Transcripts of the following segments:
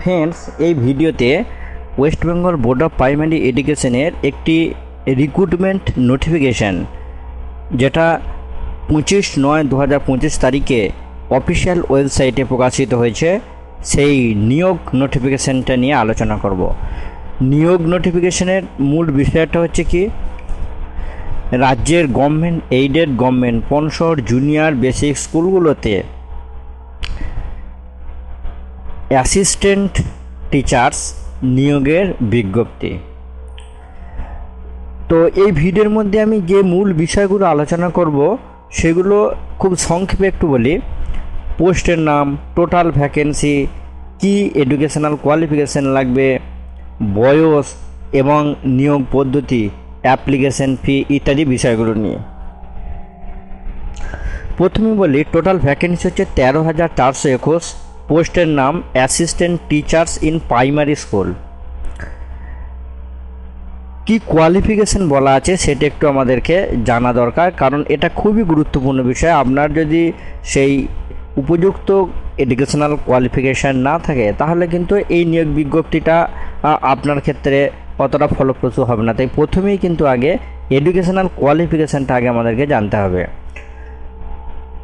Friends, এই ভিডিওতে West Bengal board of primary এডুকেশনের একটি রিক্রুটমেন্ট নোটিফিকেশান যেটা পঁচিশ নয় দু হাজার পঁচিশ তারিখে অফিসিয়াল ওয়েবসাইটে প্রকাশিত হয়েছে। সেই নিয়োগ নোটিফিকেশানটা নিয়ে আলোচনা করব। নিয়োগ নোটিফিকেশনের মূল বিষয়টা হচ্ছে কি? রাজ্যের government aided government sponsor junior basic স্কুলগুলোতে অ্যাসিস্ট্যান্ট টিচার্স নিয়োগের বিজ্ঞপ্তি। তো এই ভিডিওর মধ্যে আমি যে মূল বিষয়গুলো আলোচনা করব, সেগুলো খুব সংক্ষেপে একটু বলি। পোস্টের নাম, টোটাল ভ্যাকেন্সি, কি এডুকেশনাল কোয়ালিফিকেশান লাগবে, বয়স এবং নিয়োগ পদ্ধতি, অ্যাপ্লিকেশন ফি ইত্যাদি বিষয়গুলো নিয়ে। প্রথমে বলি, টোটাল ভ্যাকেন্সি হচ্ছে তেরো হাজার চারশো একুশ। পোস্টের নাম assistant teachers in primary school. কি কোয়ালিফিকেশন বলা আছে সেটা একটু আমাদেরকে জানা দরকার, কারণ এটা খুবই গুরুত্বপূর্ণ বিষয়। আপনার যদি সেই উপযুক্ত এডুকেশনাল কোয়ালিফিকেশান না থাকে, তাহলে কিন্তু এই নিয়োগ বিজ্ঞপ্তিটা আপনার ক্ষেত্রে অতটা ফলপ্রসূ হবে না। তাই প্রথমেই কিন্তু আগে এডুকেশনাল কোয়ালিফিকেশানটা আগে আমাদেরকে জানতে হবে।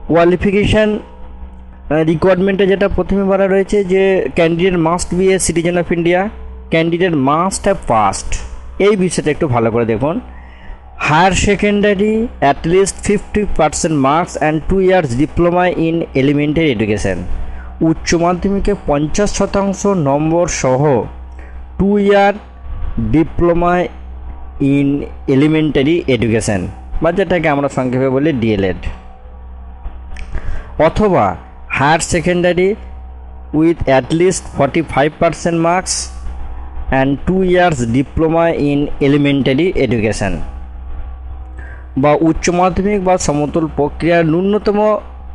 কোয়ালিফিকেশান রিকোয়ারমেন্টে যেটা প্রথমে বলা রয়েছে যে candidate must be a citizen of India candidate must have passed এই বিষয়টা একটু ভালো করে দেখুন। Higher secondary at least fifty percent marks and two years diploma in elementary education উচ্চ মাধ্যমিকে পঞ্চাশ শতাংশ নম্বর সহ two year diploma in elementary education বা যেটাকে আমরা সংক্ষেপে বলি ডিএলএড অথবা higher secondary with at least forty five percent marks and two years diploma in elementary education বা উচ্চ মাধ্যমিক বা সমতুল প্রক্রিয়ার ন্যূনতম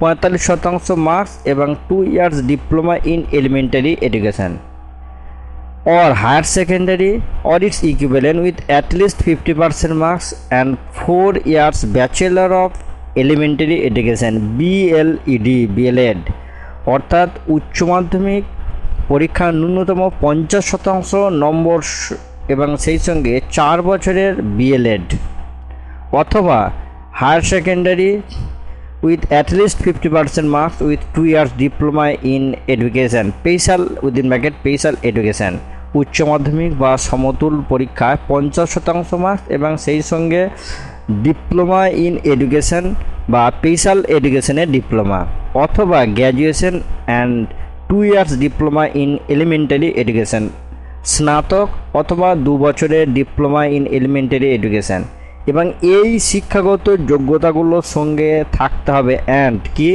পঁয়তাল্লিশ শতাংশ মার্কস এবং two years diploma in elementary education or higher secondary or its equivalent with at least 50% marks and 4 years bachelor of elementary education BElEd BElEd অর্থাৎ উচ্চ মাধ্যমিক পরীক্ষার ন্যূনতম পঞ্চাশ শতাংশ নম্বর এবং সেই সঙ্গে চার বছরের বিএলএড অথবা higher secondary with at least fifty percent marks with two years diploma in education special within bracket special education উচ্চ মাধ্যমিক বা সমতুল পরীক্ষায় পঞ্চাশ শতাংশ মার্কস এবং সেই সঙ্গে ডিপ্লোমা ইন এডুকেশন বা স্পেশাল এডুকেশনের ডিপ্লোমা অথবা graduation and two years diploma in elementary education, স্নাতক অথবা দু বছরের ডিপ্লোমা ইন এলিমেন্টারি এডুকেশন এবং এই শিক্ষাগত যোগ্যতাগুলোর সঙ্গে থাকতে হবে অ্যান্ড কি?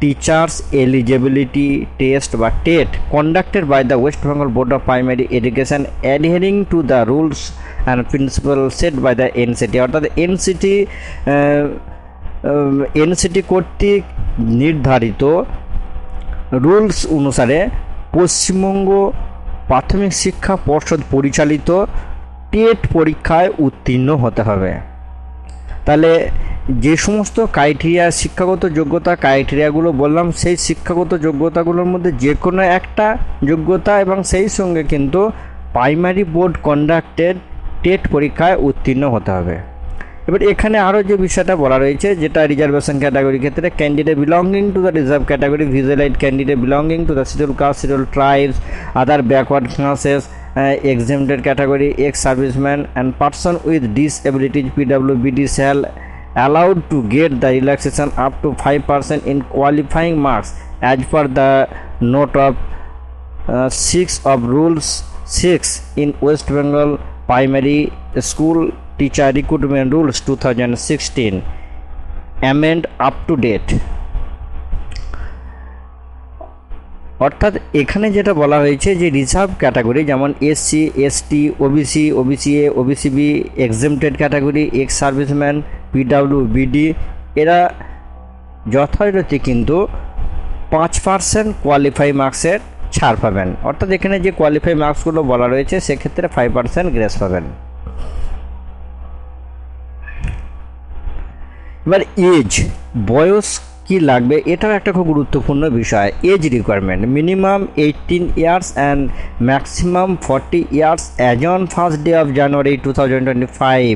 টিচার্স এলিজিবিলিটি টেস্ট বা TET, conducted by the West Bengal board of primary education adhering to the rules and principle set by the NCT অর্থাৎ এনসিটি এনসিটি কর্তৃক নির্ধারিত রুলস অনুসারে পশ্চিমবঙ্গ প্রাথমিক শিক্ষা পর্ষদ পরিচালিত টেট পরীক্ষায় উত্তীর্ণ হতে হবে। তাহলে যে সমস্ত ক্রাইটেরিয়া শিক্ষাগত যোগ্যতা ক্রাইটেরিয়াগুলো বললাম, সেই শিক্ষাগত যোগ্যতাগুলোর মধ্যে যে কোনো একটা যোগ্যতা এবং সেই সঙ্গে কিন্তু প্রাইমারি বোর্ড কন্ডাক্টেড টেট পরীক্ষায় উত্তীর্ণ হতে হবে। এবার এখানে আরও যে বিষয়টা বলা রয়েছে, যেটা রিজার্ভেশন ক্যাটাগরির ক্ষেত্রে candidate belonging to the reserve category ভিজুয়ালাইট candidate belonging to the scheduled caste scheduled tribes other backward classes exempted category ex serviceman and person with disabilities PW BD shall allowed to get the relaxation up to five percent in qualifying marks as per the note of six of rules six in West Bengal primary school teacher recruitment rules 2016 amend up to date. অর্থাৎ এখানে যেটা বলা হয়েছে যে reserve category যেমন SC ST OBC OBC A OBC B exempted category ex serviceman PW BD এরা যথারীতি কিন্তু পাঁচ পার্সেন্ট কোয়ালিফাই মার্কসের ছাড় পাবেন। অর্থাৎ এখানে যে কোয়ালিফাই মার্কসগুলো বলা রয়েছে, সেক্ষেত্রে ফাইভ পার্সেন্ট গ্রেস পাবেন। এবার এজ বয়স কি লাগবে? এটাও একটা খুব গুরুত্বপূর্ণ বিষয়। Age requirement minimum eighteen years and maximum forty years as on first day of January two thousand twenty five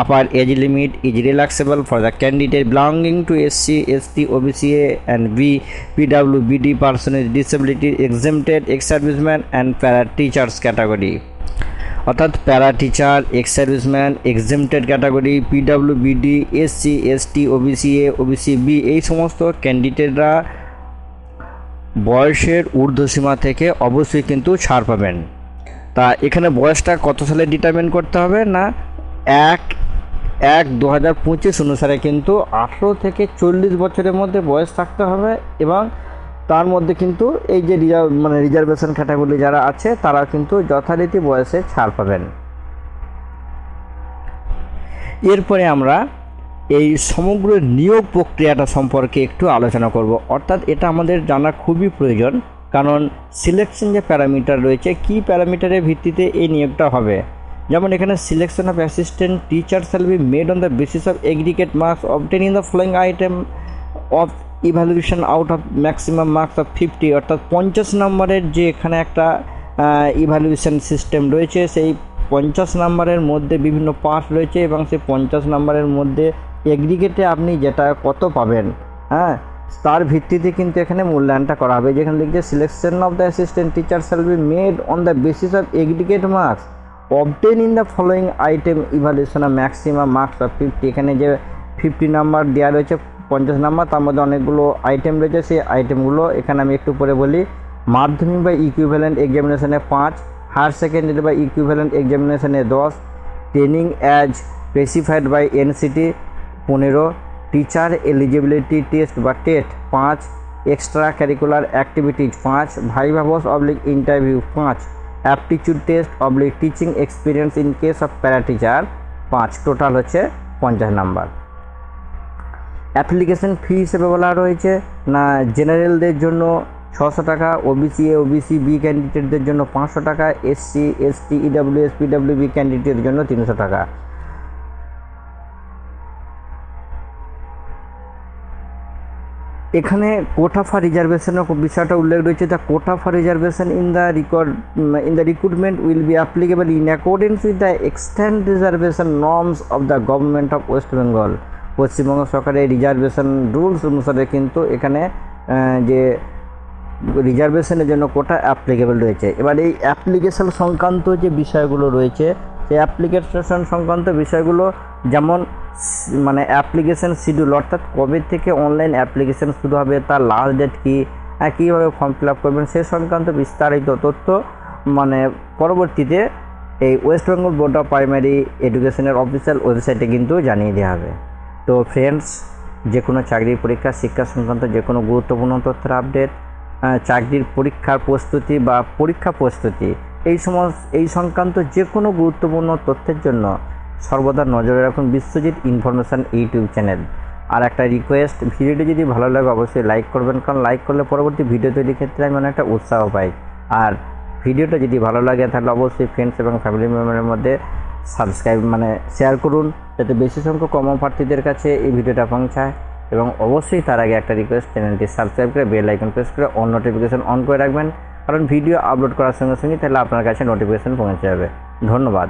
upper age limit is relaxable for the candidate belonging to S C SC ST OBC and B PW BD person is disability exempted ex serviceman and para teachers category অর্থাৎ para teacher ex serviceman exempted category PW BD SC ST OBC A OBC B এই সমস্ত ক্যান্ডিডেটরা বয়সের ঊর্ধ্বসীমা থেকে অবশ্যই কিন্তু ছাড় পাবেন। তা এখানে বয়সটা কত সালে ডিটারমিন করতে হবে না? এক এক দু হাজার পঁচিশ অনুসারে কিন্তু আঠেরো থেকে চল্লিশ বছরের মধ্যে বয়স থাকতে হবে এবং তার মধ্যে কিন্তু এই যে রিজার্ভ মানে রিজার্ভেশন ক্যাটাগরি যারা আছে তারা কিন্তু যথারীতি বয়সে ছাড় পাবেন। এরপরে আমরা এই সমগ্র নিয়োগ প্রক্রিয়াটা সম্পর্কে একটু আলোচনা করব। অর্থাৎ এটা আমাদের জানা খুবই প্রয়োজন, কারণ সিলেকশন যে প্যারামিটার রয়েছে, কী প্যারামিটারের ভিত্তিতে এই নিয়োগটা হবে? যেমন এখানে selection of assistant teacher shall be made on the basis of aggregate marks obtain in the following item of evaluation out of maximum marks of fifty অর্থাৎ পঞ্চাশ নম্বরের যে এখানে একটা ইভ্যালুয়েশন সিস্টেম রয়েছে, সেই পঞ্চাশ নম্বরের মধ্যে বিভিন্ন পার্ট রয়েছে এবং সেই পঞ্চাশ নম্বরের মধ্যে এগ্রিগেটে আপনি যেটা কত পাবেন হ্যাঁ? তার ভিত্তিতে কিন্তু এখানে মূল্যায়নটা করা হবে। যেখানে লিখছে selection of the assistant teacher shall be made on the basis of aggregate marks obtain in the following item evaluation of maximum marks of fifty এখানে যে ফিফটি নাম্বার দেওয়া রয়েছে, পঞ্চাশ নাম্বার তার মধ্যে অনেকগুলো আইটেম রয়েছে। সেই আইটেমগুলো এখানে আমি একটু পরে বলি। মাধ্যমিক বা ইকুইভ্যালেন্ট এক্সামিনেশনে পাঁচ হায়ার সেকেন্ডারি বা ইকুইভ্যালেন্ট এক্সামিনেশনে দশ training as specified by NCT পনেরো টিচার এলিজিবিলিটি টেস্ট বা টেট পাঁচ এক্সট্রা কারিকুলার অ্যাক্টিভিটিজ পাঁচ ভাইভা বস অবলিক ইন্টারভিউ পাঁচ। Aptitude test oblique teaching experience in case of para teacher পাঁচ টোটাল হচ্ছে পঞ্চাশ নাম্বার অ্যাপ্লিকেশন ফি হিসেবে বলা রয়েছে। না জেনারেলদের জন্য ছশো টাকা ওবিসি এ ওবিসি বি ক্যান্ডিডেটদের জন্য পাঁচশো টাকা SC ST EW S PW B ক্যান্ডিডেটের জন্য তিনশো টাকা। এখানে কোটা ফর রিজার্ভেশনের বিষয়টা উল্লেখ রয়েছে the quota for reservation in the record in the recruitment will be applicable in accordance with the extend reservation norms of the government of West Bengal Paschimbanga সরকারের reservation rules অনুসারে কিন্তু এখানে যে রিজার্ভেশনের জন্য কোটা অ্যাপ্লিকেবল রয়েছে। এবার এই অ্যাপ্লিকেশন সংক্রান্ত যে বিষয়গুলো রয়েছে, সেই অ্যাপ্লিকেশন সংক্রান্ত বিষয়গুলো যেমন মানে অ্যাপ্লিকেশন শিডিউল অর্থাৎ কবে থেকে অনলাইন অ্যাপ্লিকেশন শুরু হবে, তার লাস্ট ডেট কী হ্যাঁ কীভাবে ফর্ম ফিল আপ করবেন, সে সংক্রান্ত বিস্তারিত তথ্য মানে পরবর্তীতে এই West Bengal board of primary এডুকেশনের অফিসিয়াল ওয়েবসাইটে কিন্তু জানিয়ে দেওয়া হবে। তো ফ্রেন্ডস যে কোনো চাকরির পরীক্ষা, শিক্ষা সংক্রান্ত যে কোনো গুরুত্বপূর্ণ তথ্যের আপডেট চাকরির পরীক্ষার প্রস্তুতি বা পরীক্ষা প্রস্তুতি, এই সমস্ত এই সংক্রান্ত যে কোনো গুরুত্বপূর্ণ তথ্যের জন্য সর্বদা নজরে রাখুন বিশ্বজিৎ ইনফরমেশান ইউটিউব চ্যানেল। আর একটা রিকোয়েস্ট ভিডিওটি যদি ভালো লাগে অবশ্যই লাইক করবেন, কারণ লাইক করলে পরবর্তী ভিডিও তৈরির ক্ষেত্রে আমি অনেকটা উৎসাহ পাই। আর ভিডিওটা যদি ভালো লাগে তাহলে অবশ্যই ফ্রেন্ডস এবং ফ্যামিলি মেম্বারের মধ্যে সাবস্ক্রাইব মানে শেয়ার করুন, যাতে বেশি সংখ্যক কম প্রার্থীদের কাছে এই ভিডিওটা পৌঁছায়। এবং অবশ্যই তার আগে একটা রিকোয়েস্ট চ্যানেলটি সাবস্ক্রাইব করে বেল আইকন প্রেস করে অন নোটিফিকেশন অন করে রাখবেন। কারণ ভিডিও আপলোড করার সঙ্গে সঙ্গে তাহলে আপনার কাছে নোটিফিকেশন পৌঁছে যাবে। ধন্যবাদ।